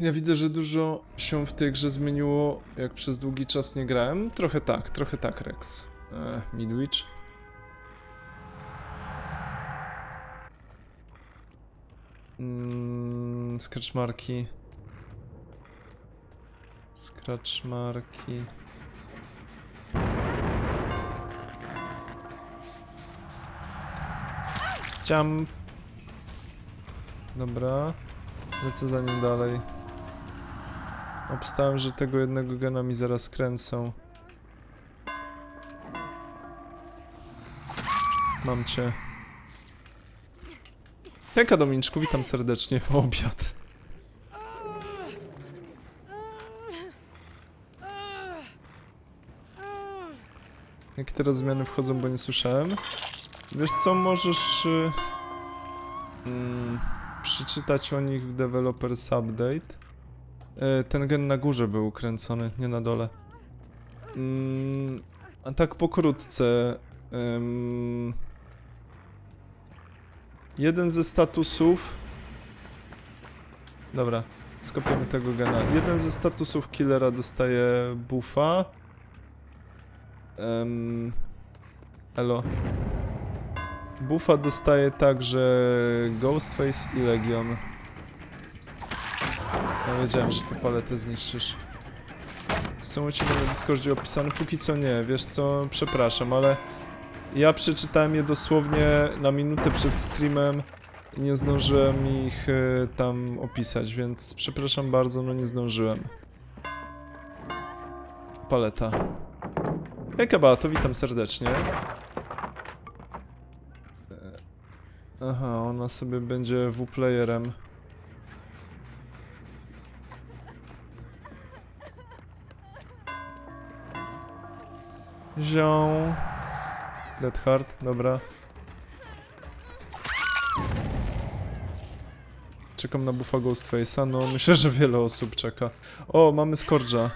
Ja widzę, że dużo się w tej grze zmieniło, jak przez długi czas nie grałem. Trochę tak, trochę tak, Rex. E, Midwich. Mm, scratch marki. Scratch marki. Jump. Dobra. Lecę za nim dalej. Obstałem, że tego jednego gena mi zaraz kręcą. Mam cię. Hejka Dominiczku, witam serdecznie. Obiad. Jakie teraz zmiany wchodzą, bo nie słyszałem? Wiesz co, możesz... y, Mm, przeczytać o nich w Developers Update. E, ten gen na górze był ukręcony, nie na dole. Mm, a tak pokrótce. jeden ze statusów. Dobra, skopiemy tego gena. Jeden ze statusów killera dostaje buffa. Um, elo. Buffa dostaje także Ghostface i Legion. Ja wiedziałem, że tę paletę zniszczysz. Są u Ciebie na Discordzie opisane? Póki co nie, wiesz co, przepraszam, ale ja przeczytałem je dosłownie na minutę przed streamem i nie zdążyłem ich e, tam opisać, więc przepraszam bardzo, no nie zdążyłem. Paleta. Hej Kabato, witam serdecznie. Aha, ona sobie będzie W-playerem. Zią. Dead Heart, dobra. Czekam na buffa Ghostface'a, no myślę, że wiele osób czeka. O, mamy Scourge'a.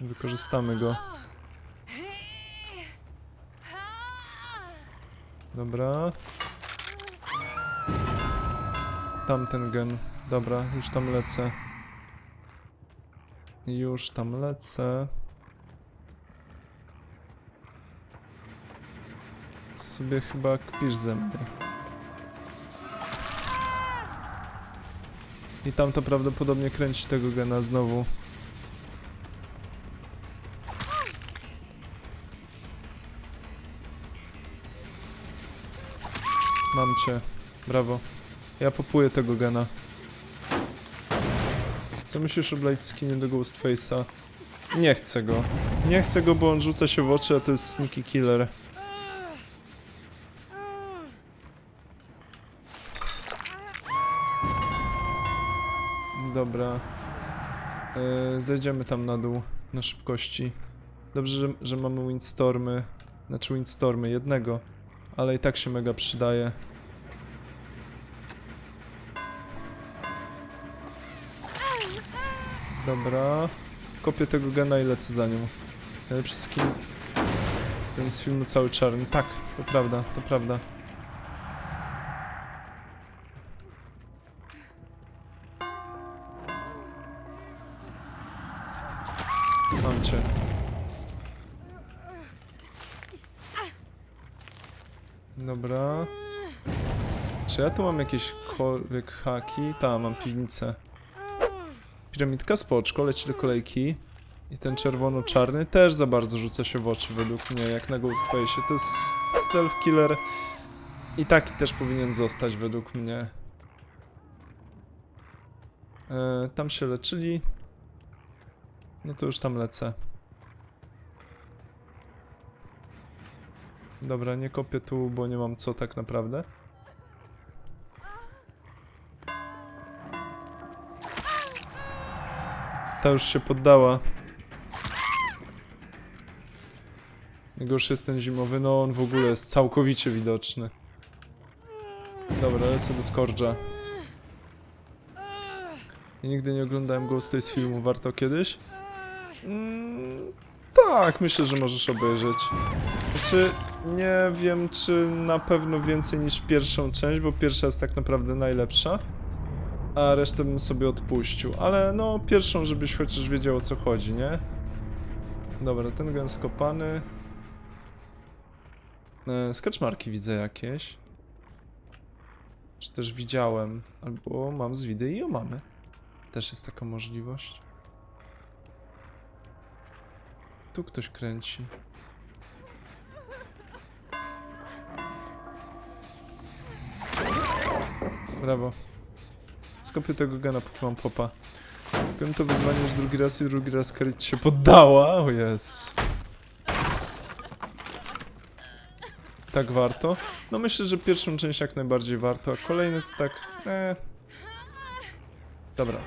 Wykorzystamy go. Dobra. Tamten gen. Dobra, już tam lecę. Już tam lecę. Sobie chyba kpisz ze mnie. I tam to prawdopodobnie kręci tego gena znowu. Mam cię. Brawo. Ja popuję tego gena. Co myślisz o Blade Skinie do Ghostface'a? Nie chcę go. Nie chcę go, bo on rzuca się w oczy, a to jest sneaky killer. Dobra. Yy, zejdziemy tam na dół, na szybkości. Dobrze, że, że mamy windstormy. Znaczy windstormy, jednego. Ale i tak się mega przydaje. Dobra. Kopię tego gena i lecę za nią. Najlepszy skin. Ten z filmu cały czarny. Tak, to prawda, to prawda. Dobra. Czy ja tu mam jakiekolwiek haki? Tak, mam piwnicę. Piramidka spoczko, leci do kolejki. I ten czerwono-czarny też za bardzo rzuca się w oczy według mnie, jak na Ghostface. To jest stealth killer. I taki też powinien zostać według mnie. E, tam się leczyli. No to już tam lecę. Dobra, nie kopię tu, bo nie mam co tak naprawdę. Ta już się poddała. Najgorszy jest ten zimowy, no on w ogóle jest całkowicie widoczny. Dobra, lecę do Scourge'a. Nigdy nie oglądałem Ghost z filmu, warto kiedyś? Mm, tak, myślę, że możesz obejrzeć. Znaczy, nie wiem, czy na pewno więcej niż pierwszą część, bo pierwsza jest tak naprawdę najlepsza. a resztę bym sobie odpuścił. Ale no, pierwszą, żebyś chociaż wiedział o co chodzi, nie? Dobra, ten gen skopany. E, Skaczmarki widzę jakieś. Czy też widziałem, albo mam z widy i o mamy. Też jest taka możliwość. Tu ktoś kręci. Brawo. Skopię tego gena, póki mam popa. Wiem to wyzwanie już drugi raz i drugi raz Karit się poddała. O jest. Tak warto? No myślę, że pierwszą część jak najbardziej warto, a kolejny to tak... Eh. Dobra.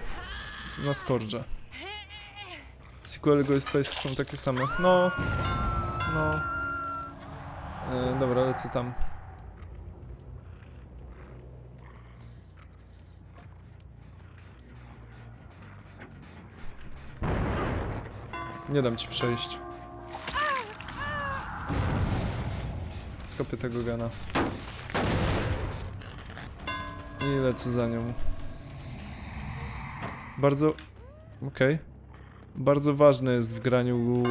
Na skorża. Sequely Ghost Face są takie same. No. No. E, dobra, lecę tam. Nie dam ci przejść. Skopię tego gana. I lecę za nią. Bardzo... Okej. Bardzo ważne jest w graniu...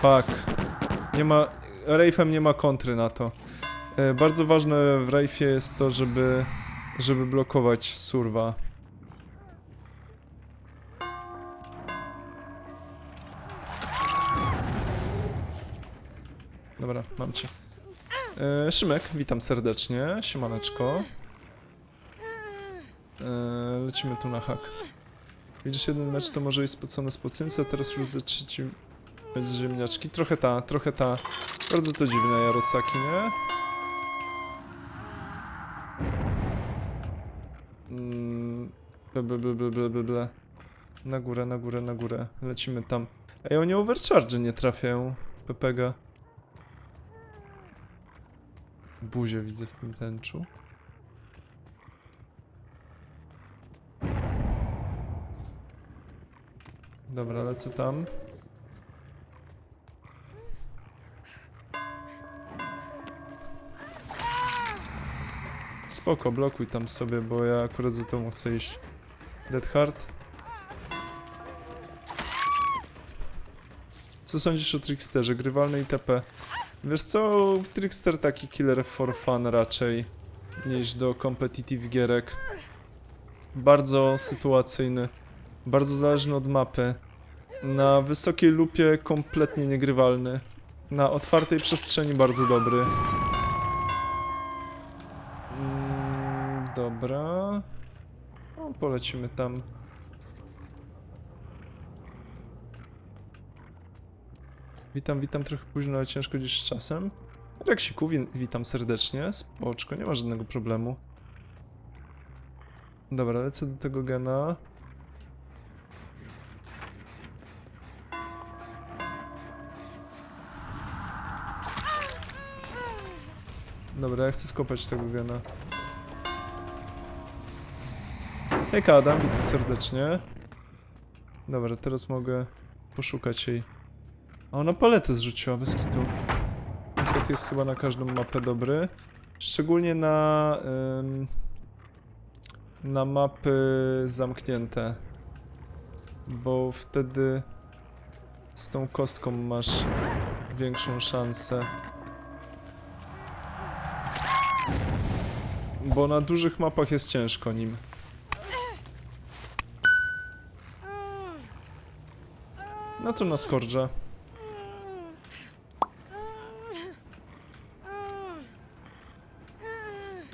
Fuck. Nie ma... Rafe'em nie ma kontry na to. E, bardzo ważne w Rafe'ie jest to, żeby... żeby blokować surwa. Dobra, mam cię. E, Szymek, witam serdecznie. Siemaneczko. E, lecimy tu na hak. Widzisz, jeden mecz to może jest spocone spocynce, a teraz już za trzeci mecz z ziemniaczki. Trochę ta, trochę ta. Bardzo to dziwne, Jarosaki, nie? Mm, ble, ble, ble, ble, ble, ble. Na górę, na górę, na górę. Lecimy tam. Ej, oni overcharge nie trafiają. Pepega. Buzię widzę w tym tęczu. Dobra, lecę tam. Spoko, blokuj tam sobie, bo ja akurat za tobą chcę iść. Dead Heart. Co sądzisz o Tricksterze? Grywalny ITP. Wiesz co, Trickster taki killer for fun raczej niż do competitive gierek. Bardzo sytuacyjny, bardzo zależny od mapy. Na wysokiej lupie kompletnie niegrywalny. Na otwartej przestrzeni bardzo dobry. Mm, dobra. O, polecimy tam. Witam, witam trochę późno, ale ciężko dziś z czasem. Reksiku, wi witam serdecznie. Spoczko, nie ma żadnego problemu. Dobra, lecę do tego gena. Dobra, ja chcę skopać tego gena. Hej Adam, witam serdecznie. Dobra, teraz mogę poszukać jej. A ona paletę zrzuciła, bez kitu. Palet jest chyba na każdą mapę dobry. Szczególnie na... ym, na mapy zamknięte. Bo wtedy z tą kostką masz większą szansę. Bo na dużych mapach jest ciężko nim. No to na skorża.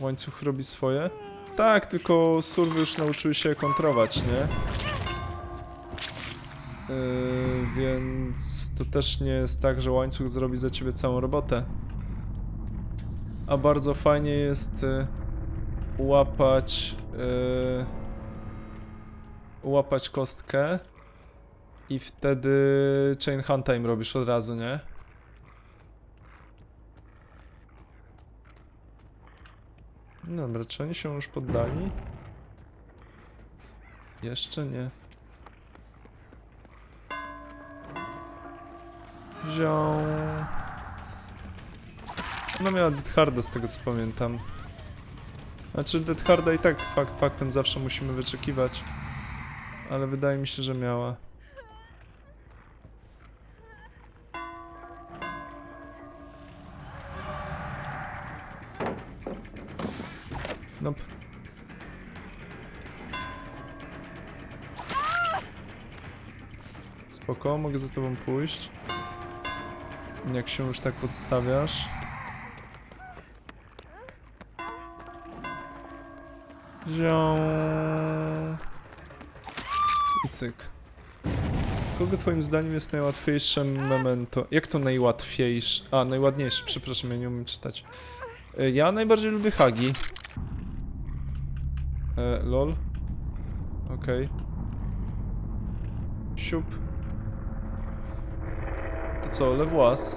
Łańcuch robi swoje. Tak, tylko surwy już nauczyły się kontrować, nie? Yy, więc to też nie jest tak, że łańcuch zrobi za ciebie całą robotę. A bardzo fajnie jest y, łapać y, łapać kostkę i wtedy chain hunt time robisz od razu, nie? Dobra, czy oni się już poddali? Jeszcze nie. Wziął... No miała Harda z tego co pamiętam. Znaczy Dead Harda i tak fakt faktem zawsze musimy wyczekiwać. Ale wydaje mi się, że miała. Nope. Spoko, mogę za tobą pójść. Jak się już tak podstawiasz. Zią. I cyk. Kogo twoim zdaniem jest najłatwiejszym memento? Jak to najłatwiejsze? A, najładniejsze, przepraszam, ja nie umiem czytać. E, Ja najbardziej lubię hagi. E, lol. Okej. Siup. To co, Lewłas?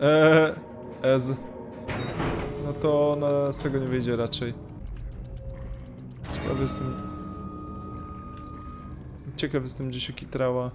Eee, Ez. To ona z tego nie wyjdzie raczej. Ciekawy jestem... Ciekawy jestem, gdzie się kitrała.